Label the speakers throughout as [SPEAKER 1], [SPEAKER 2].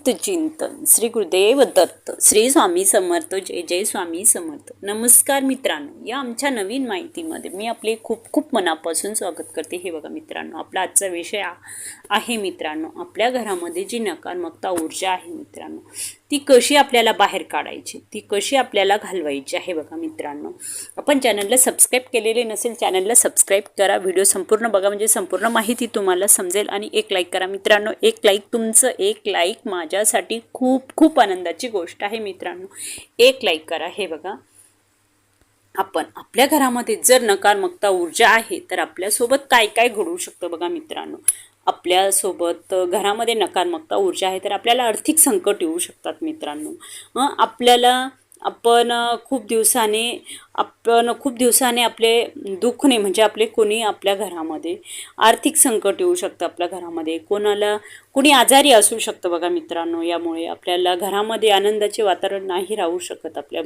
[SPEAKER 1] अमृत चिंतन श्री गुरुदेव दत्त श्री स्वामी समर्थ जय जय स्वामी समर्थ. नमस्कार मित्रांनो या आमच्या नवीन माहितीमध्ये मी आपले खूप खूप मनापासून स्वागत करते. हे बघा मित्रांनो आपला आजचा विषय आ- आहे मित्रांनो आपल्या घरामध्ये जी नकारात्मकता ऊर्जा आहे मित्रांनो ती कशी आपल्याला बाहेर काढायची ती कशी आपल्याला घालवायची आहे बघा मित्रांनो. आपण चॅनलला सबस्क्राईब केलेले नसेल चॅनलला सबस्क्राईब करा. व्हिडिओ संपूर्ण बघा म्हणजे संपूर्ण माहिती तुम्हाला समजेल आणि एक लाईक करा. मित्रांनो एक लाईक तुमचं एक लाईक माझ्यासाठी खूप खूप आनंदाची गोष्ट आहे मित्रांनो. एक लाईक करा. हे बघा. आपण आपल्या घरामध्ये जर नकारात्मकता ऊर्जा आहे तर आपल्यासोबत काय काय घडू शकतं बघा मित्रांनो? आपल्यासोबत घरामध्ये नकारात्मकता ऊर्जा आहे तर आपल्याला आर्थिक संकट येऊ शकतात मित्रांनो. हं, आपल्याला आपण खूप दिवसाने आपण खूप दिवसाने आपले दुखणे म्हणजे आपले कोणी आपल्या घरामध्ये आर्थिक संकट येऊ शकतं आपल्या घरामध्ये. कोणाला कोणी आजारी असू शकतं बघा मित्रांनो यामुळे आपल्याला घरामध्ये आनंदाचे वातावरण नाही राहू शकत आपल्या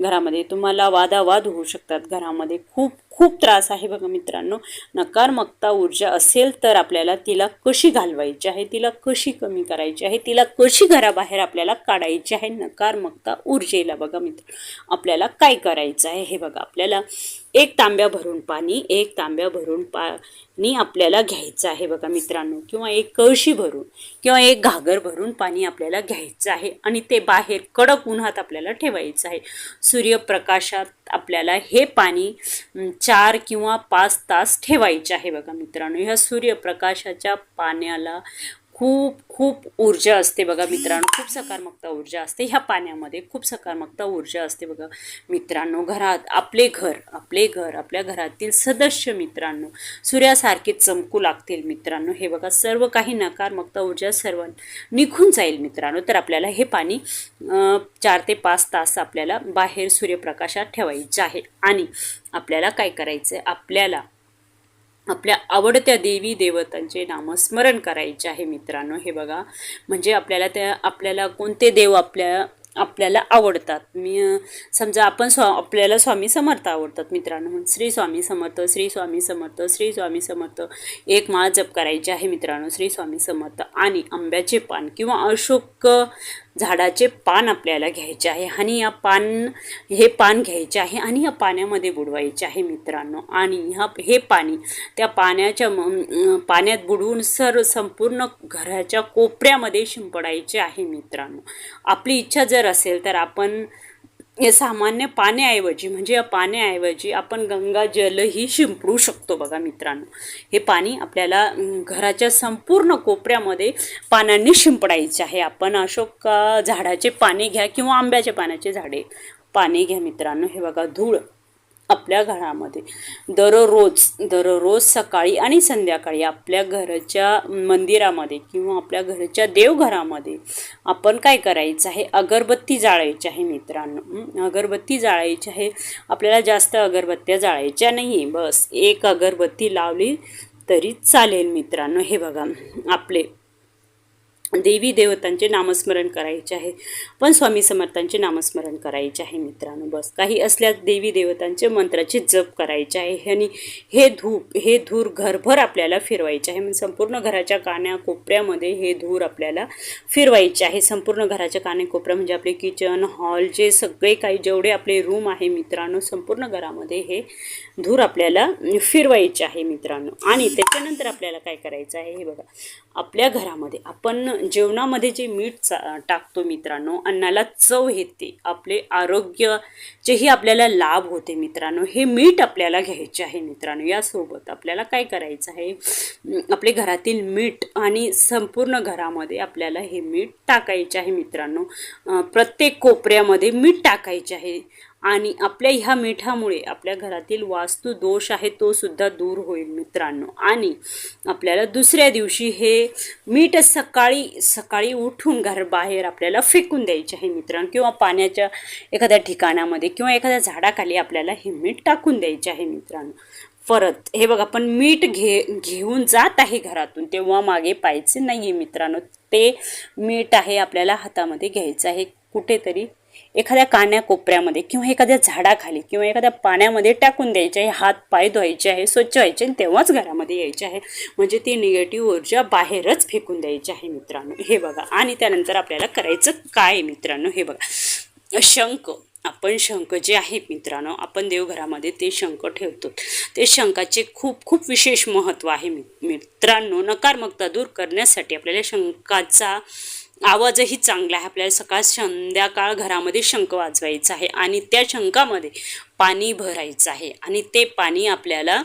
[SPEAKER 1] घरामध्ये. तुम्हाला वादावाद होऊ शकतात घरामध्ये. खूप खूप त्रास आहे बघा मित्रांनो. नकारात्मकता ऊर्जा असेल तर आपल्याला तिला कशी घालवायची आहे? तिला कशी कमी करायची आहे? तिला कशी घराबाहेर आपल्याला काढायची आहे? नकारात्मकता ऊर्जेला बघा मित्र. आपल्याला काय करायचं आहे हे बघा. आपल्याला एक तांब्या भरून पाणी एक तांब्या भरून पाणी आपल्याला घ्यायचं आहे बघा मित्रांनो. किंवा एक कळशी भरून किंवा एक घागर भरून पाणी आपल्याला घ्यायचं आहे आणि ते बाहेर कडक उन्हात आपल्याला ठेवायचं आहे. सूर्यप्रकाशात आपल्याला हे पाणी चार किंवा पाच तास ठेवायचे आहे बघा मित्रांनो. ह्या सूर्यप्रकाशाच्या पाण्याला खूप खूप ऊर्जा असते बघा मित्रांनो. खूप सकारात्मकता ऊर्जा असते. ह्या पाण्यामध्ये खूप सकारात्मकता ऊर्जा असते बघा मित्रांनो. घरात आपले घर आपले घर आपल्या घरातील सदस्य मित्रांनो सूर्यासारखे चमकू लागतील मित्रांनो. हे बघा सर्व काही नकारात्मकता ऊर्जा सर्व निघून जाईल मित्रांनो. तर आपल्याला हे पाणी चार ते पाच तास आपल्याला बाहेर सूर्यप्रकाशात ठेवायचे आहे. आणि आपल्याला काय करायचं आहे आपल्याला आपल्या आवडत्या देवी देवतांचे नामस्मरण करायचे आहे मित्रांनो. हे बघा म्हणजे आपल्याला त्या आपल्याला कोणते देव आपल्या आपल्याला आवडतात? मी समजा आपण स्वा आपल्याला स्वामी समर्थ आवडतात मित्रांनो. म्हणून श्री स्वामी समर्थ श्री स्वामी समर्थ श्री स्वामी समर्थ एक माळ जप करायची आहे मित्रांनो. श्री स्वामी समर्थ आणि आंब्याचे पान किंवा अशोक झाडाचे पान आपल्याला घ्यायचे आहे. आणि या पान हे पान घ्यायचे आहे आणि या पाण्यामध्ये बुडवायचे आहे मित्रांनो. आणि ह्या हे पाणी त्या पाण्याच्या पाण्यात बुडवून सर्व संपूर्ण घराच्या कोपऱ्यामध्ये शिंपडायचे आहे मित्रांनो. आपली इच्छा जर असेल तर आपण सामान्य पाण्याऐवजी म्हणजे या पाण्याऐवजी आपण गंगा जलही शिंपडू शकतो बघा मित्रांनो. हे पाणी आपल्याला घराच्या संपूर्ण कोपऱ्यामध्ये पानांनी शिंपडायचे आहे. आपण अशोक झाडाचे पाने घ्या किंवा आंब्याच्या पाण्याचे झाडे पाने घ्या मित्रांनो. हे बघा धूळ आपल्या घरामध्ये. दररोज दररोज सकाळी आणि संध्याकाळी आपल्या घराच्या मंदिरामध्ये किंवा आपल्या घराच्या देवघरामध्ये आपण काय करायचं आहे? अगरबत्ती जाळायची आहे मित्रांनो. अगरबत्ती जाळायची आहे. आपल्याला जास्त अगरबत्त्या जाळायच्या नाही. आहे बस एक अगरबत्ती लावली तरी चालेल मित्रांनो. हे बघा आपले देवी देवतांचे नामस्मरण करायचे आहे. पण स्वामी समर्थांचे नामस्मरण करायचे आहे मित्रांनो. बस काही असल्यास देवी देवतांचे मंत्राचे जप करायचे आहे. आणि हे धूप हे धूर घरभर आपल्याला फिरवायचे आहे. म्हणजे संपूर्ण घराच्या कान्या कोपऱ्यामध्ये हे धूर आपल्याला फिरवायचे आहे. संपूर्ण घराच्या कान्या कोपऱ्या म्हणजे आपले किचन हॉल जे सगळे काही जेवढे आपले रूम आहे मित्रांनो संपूर्ण घरामध्ये हे धूर आपल्याला फिरवायचे आहे मित्रांनो. आणि त्याच्यानंतर आपल्याला काय करायचं आहे हे बघा. आपल्या घरामध्ये. आपण जेवणामध्ये जे मीठ चा- टाकतो मित्रांनो अन्नाला चव येते. आपले आरोग्य जेही आपल्याला लाभ होते मित्रांनो हे मीठ आपल्याला घ्यायचे आहे मित्रांनो. यासोबत आपल्याला काय करायचं आहे? आपले घरातील मीठ आणि संपूर्ण घरामध्ये आपल्याला हे मीठ टाकायचे आहे मित्रांनो. प्रत्येक कोपऱ्यामध्ये मीठ टाकायचे आहे. आणि आपल्या ह्या मिठामुळे आपल्या घरातील वास्तू दोष आहे तो सुद्धा दूर होईल मित्रांनो. आणि आपल्याला दुसऱ्या दिवशी हे मीठ सकाळी सकाळी उठून घर बाहेर आपल्याला फेकून द्यायचे आहे मित्रांनो. किंवा पाण्याच्या एखाद्या ठिकाणामध्ये किंवा एखाद्या झाडाखाली आपल्याला हे मीठ टाकून द्यायचे आहे मित्रांनो. परत हे बघा आपण मीठ घे घेऊन जात आहे घरातून तेव्हा मागे पाहायचे नाही आहे मित्रांनो. ते मीठ आहे आपल्याला हातामध्ये घ्यायचं आहे. कुठेतरी एखाद्या कान्या कोपऱ्यामध्ये किंवा एखाद्या झाडाखाली किंवा एखाद्या पाण्यामध्ये टाकून द्यायचे आहे हात पाय धुवायचे आहे स्वच्छ व्हायचे आणि तेव्हाच घरामध्ये यायचे आहे. म्हणजे ती निगेटिव्ह ऊर्जा बाहेरच फेकून द्यायची आहे मित्रांनो. हे बघा. आणि त्यानंतर आपल्याला करायचं काय मित्रांनो? हे बघा. शंख. आपण शंख जे आहे मित्रांनो आपण देवघरामध्ये ते शंख ठेवतो. ते शंखाचे खूप खूप विशेष महत्त्व आहे मि मित्रांनो. नकारमकता दूर करण्यासाठी आपल्याला शंखाचा आवाजही चांगला आहे. आपल्याला सकाळ संध्याकाळ घरामध्ये शंख वाजवायचा आहे आणि त्या शंखामध्ये पाणी भरायचं आहे. आणि ते पाणी आपल्याला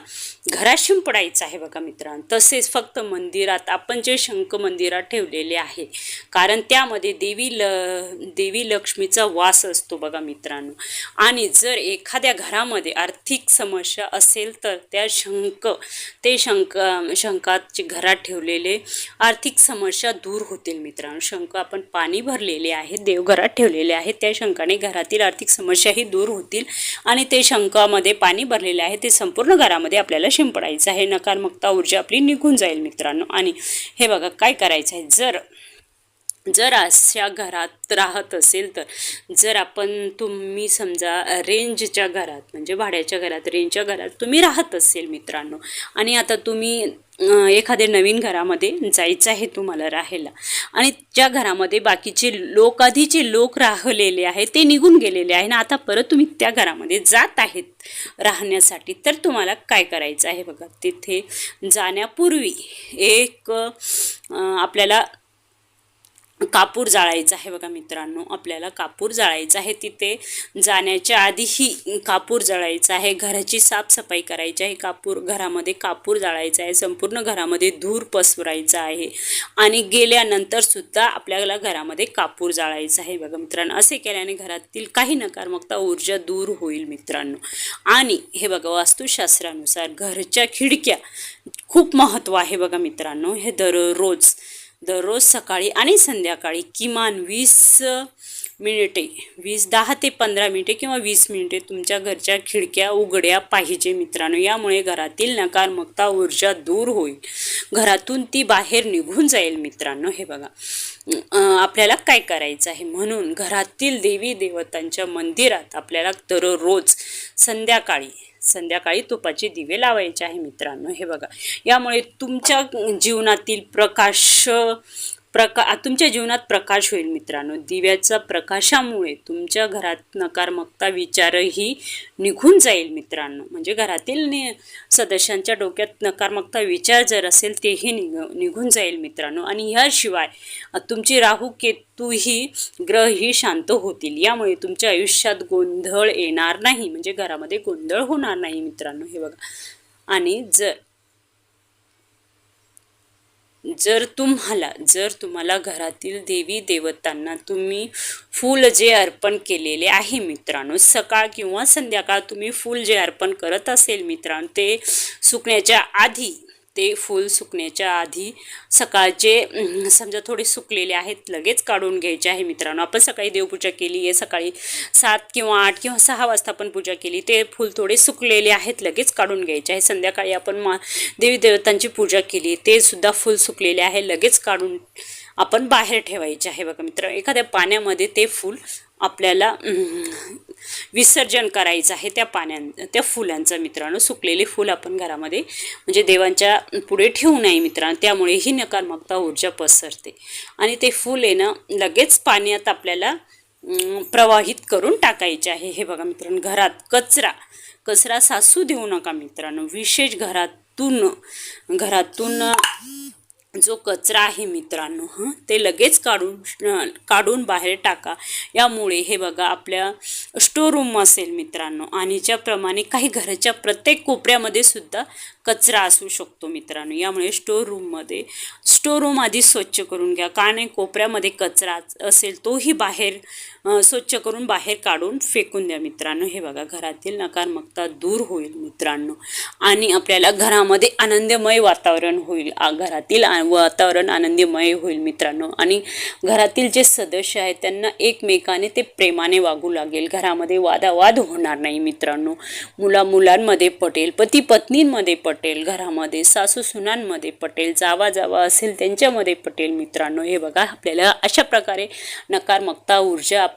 [SPEAKER 1] घरात शिंपडायचं आहे बघा मित्रांनो. तसेच फक्त मंदिरात आपण जे शंख मंदिरात ठेवलेले आहे. कारण त्यामध्ये देवी ल देवी लक्ष्मीचा वास असतो बघा मित्रांनो. आणि जर एखाद्या घरामध्ये आर्थिक समस्या असेल तर त्या शंख ते शंख शंखाचे घरात ठेवलेले आर्थिक समस्या दूर होतील मित्रांनो. शंख आपण पाणी भरलेले आहे देवघरात ठेवलेले आहे. त्या शंखाने घरातील आर्थिक समस्याही दूर होतील. आणि ते शंखामध्ये पाणी भरलेले आहे ते संपूर्ण घरामध्ये आपल्याला शिंपडायचं आहे. नकारात्मकता ऊर्जा आपली निघून जाईल मित्रांनो. आणि हे बघा काय करायचं आहे जर जर अशा घरात राहत असेल तर जर आपण तुम्ही समजा रेंजच्या घरात म्हणजे भाड्याच्या घरात रेंजच्या घरात तुम्ही राहत असेल मित्रांनो आणि आता तुम्ही एखाद्या नवीन घरामध्ये जायचं आहे तुम्हाला राहायला आणि ज्या घरामध्ये बाकीचे लोक आधीचे लोक राहिलेले आहेत ते निघून गेलेले आहे ना आता परत तुम्ही त्या घरामध्ये जात आहेत राहण्यासाठी तर तुम्हाला काय करायचं आहे बघा तिथे जाण्यापूर्वी एक आपल्याला कापूर जाळायचा आहे बघा मित्रांनो. आपल्याला कापूर जाळायचा आहे. तिथे जाण्याच्या आधीही कापूर जाळायचा आहे. घराची साफसफाई करायची आहे. कापूर घरामध्ये कापूर जाळायचा आहे. संपूर्ण घरामध्ये धूर पसरायचा आहे. आणि गेल्यानंतर सुद्धा आपल्याला घरामध्ये कापूर जाळायचा आहे बघा मित्रांनो. असे केल्याने घरातील काही नकारात्मकता ऊर्जा दूर होईल मित्रांनो. आणि हे बघा वास्तुशास्त्रानुसार घरच्या खिडक्या खूप महत्त्व आहे बघा मित्रांनो. हे दररोज दररोज सकाळी आणि संध्याकाळी किमान वीस मिनिटे वीस दहा ते पंधरा मिनिटे किंवा वीस मिनिटे तुमच्या घरच्या खिडक्या उघड्या पाहिजे मित्रांनो. यामुळे घरातील नकारात्मकता ऊर्जा दूर होईल. घरातून ती बाहेर निघून जाईल मित्रांनो. हे बघा. आपल्याला काय करायचं आहे? म्हणून घरातील देवी देवतांच्या मंदिरात आपल्याला दररोज संध्याकाळी संध्याकाळी तुपाचे दिवे लावायचे आहे मित्रांनो. हे बघा. यामुळे तुमच्या जीवनातील प्रकाश प्रका तुमच्या जीवनात प्रकाश होईल मित्रांनो. दिव्याच्या प्रकाशामुळे तुमच्या घरात नकारात्मकता विचारही निघून जाईल मित्रांनो. म्हणजे घरातील नि सदस्यांच्या डोक्यात नकारात्मकता विचार जर असेल तेही निघ निघून जाईल मित्रांनो. आणि ह्याशिवाय तुमची राहू केतूही ग्रहही शांत होतील. यामुळे तुमच्या आयुष्यात गोंधळ येणार नाही. म्हणजे घरामध्ये गोंधळ होणार नाही मित्रांनो. हे बघा. आणि जर जर तुम्हाला जर तुम्हाला घरातील देवी देवतांना तुम्ही फूल जे अर्पण केलेले आहे मित्रांनो सकाळ किंवा संध्याकाळ तुम्ही फूल जे अर्पण करत असेल मित्रांनो ते सुकण्याच्या आधी ते फूल सुकण्याच्या आधी सकाळचे समजा थोडे सुकलेले आहेत लगेच काढून घ्यायचे आहे मित्रांनो. आपण सकाळी देवपूजा केली आहे सकाळी सात किंवा आठ किंवा सहा वाजता आपण पूजा केली ते फूल थोडे सुकलेले आहेत लगेच काढून घ्यायचे आहे. संध्याकाळी आपण मा देवी देवतांची पूजा केली ते सुद्धा फूल सुकलेले आहे लगेच काढून आपण बाहेर ठेवायचे आहे. बघा मित्र एखाद्या पाण्यामध्ये ते फूल आपल्याला विसर्जन करायचं आहे त्या पाण्यां त्या फुलांचं मित्रांनो. सुकलेले फूल आपण घरामध्ये म्हणजे देवांच्या पुढे ठेवू नये मित्रांनो. त्यामुळे ही नकारात्मकता ऊर्जा पसरते. आणि ते फुल आहे ना लगेच पाण्यात आपल्याला प्रवाहित करून टाकायचे आहे. हे बघा मित्रांनो घरात कचरा कचरा सासू देऊ नका मित्रांनो. विशेष घरातून घरातून जो कचरा आहे मित्रांनो हं ते लगेच काढून काढून बाहेर टाका. यामुळे हे बघा आपल्या स्टोरूम असेल मित्रांनो आणि ज्याप्रमाणे काही घराच्या प्रत्येक कोपऱ्यामध्ये सुद्धा कचरा असू शकतो मित्रांनो. यामुळे स्टोर रूममध्ये स्टोर रूम आधी स्वच्छ करून घ्या. का नाही कोपऱ्यामध्ये कचरा असेल तोही बाहेर स्वच्छ करून बाहेर काढून फेकून द्या मित्रांनो. हे बघा घरातील नकारात्मकता दूर होईल मित्रांनो. आणि आपल्याला घरामध्ये आनंदमय वातावरण होईल. घरातील आ- वातावरण आनंदमय होईल मित्रांनो. आणि घरातील जे सदस्य आहेत त्यांना एकमेकाने ते प्रेमाने वागू लागेल. घरामध्ये वादावाद होणार नाही मित्रांनो. मुला मुलांमध्ये पटेल पती पत्नींमध्ये पटेल घरामध्ये सासू सुनांमध्ये पटेल जावा जावा असेल त्यांच्यामध्ये पटेल मित्रांनो. हे बघा आपल्याला अशा प्रकारे नकारात्मकता ऊर्जा